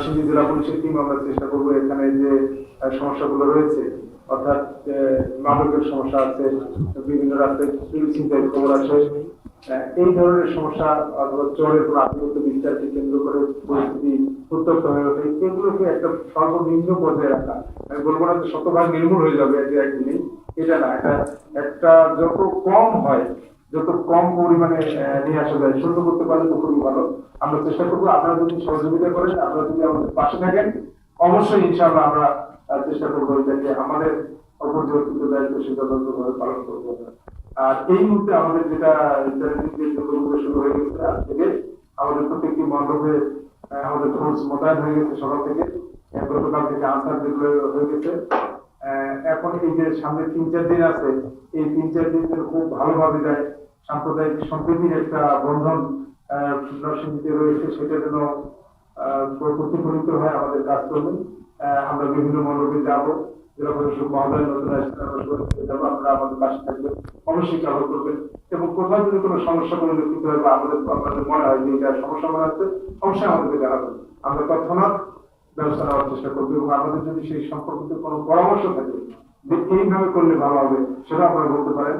নরসিংদী জেলা পুলিশের টিম আমরা চেষ্টা করব এখানে যে সমস্যাগুলো রয়েছে, অর্থাৎ মাদকের সমস্যা আছে, বিভিন্ন রাস্তায় চুরি ছিনতাইয়ের খবর আসে এই ধরনের সমস্যা, অথবা চোরের কোনো আত্মীয়ত্ব বিস্তারকে কেন্দ্র করে পরিস্থিতি উত্তপ্ত হয়ে ওঠে, এগুলোকে একটা সর্বনিম্ন পর্যায়ে রাখা। আমি বলব না যে শতভাগ নির্মূল হয়ে যাবে আজকে একদিনে, এটা না, এটা একটা যত কম হয় যত কম পরিমাণে নিয়ে আসা যায় শুরু করতে পারলে তো খুবই ভালো। আমরা চেষ্টা করব, আপনারা যদি সহযোগিতা করেন, আপনারা যদি আমাদের পাশে থাকেন, অবশ্যই ইনশাআল্লাহ আমরা চেষ্টা করব এটাকে আমাদের অপর যে দায়িত্ব, সেটা যথাযথভাবে পালন করব আর এই মুহূর্তে আমাদের যেটা শুরু হয়ে গেছে, আজ থেকে আমাদের প্রত্যেকটি মণ্ডপে আমাদের ফোর্স মোতায়েন হয়ে গেছে সকাল থেকে। গতকাল থেকে আনসার যেগুলো হয়ে গেছে। এখন এই যে সামনে তিন চার দিন আছে, এই তিন চার দিন খুব ভালোভাবে যায়। সাম্প্রদায়িক সম্প্রীতির একটা বন্ধন আহ, নরসিংদীতে রয়েছে সেটা যেন প্রতিফলিত হয় আমাদের কাজ করবে আমরা বিভিন্ন মণ্ডপে যাব করবেন। এবং কোনো সমস্যা আমাদের সমস্যা আমরা তৎক্ষণাৎ ব্যবস্থা নেওয়ার চেষ্টা করব এবং আমাদের যদি সেই কোনো পরামর্শ থাকে এইভাবে করলে ভালো হবে সেটা আপনারা বলতে পারেন।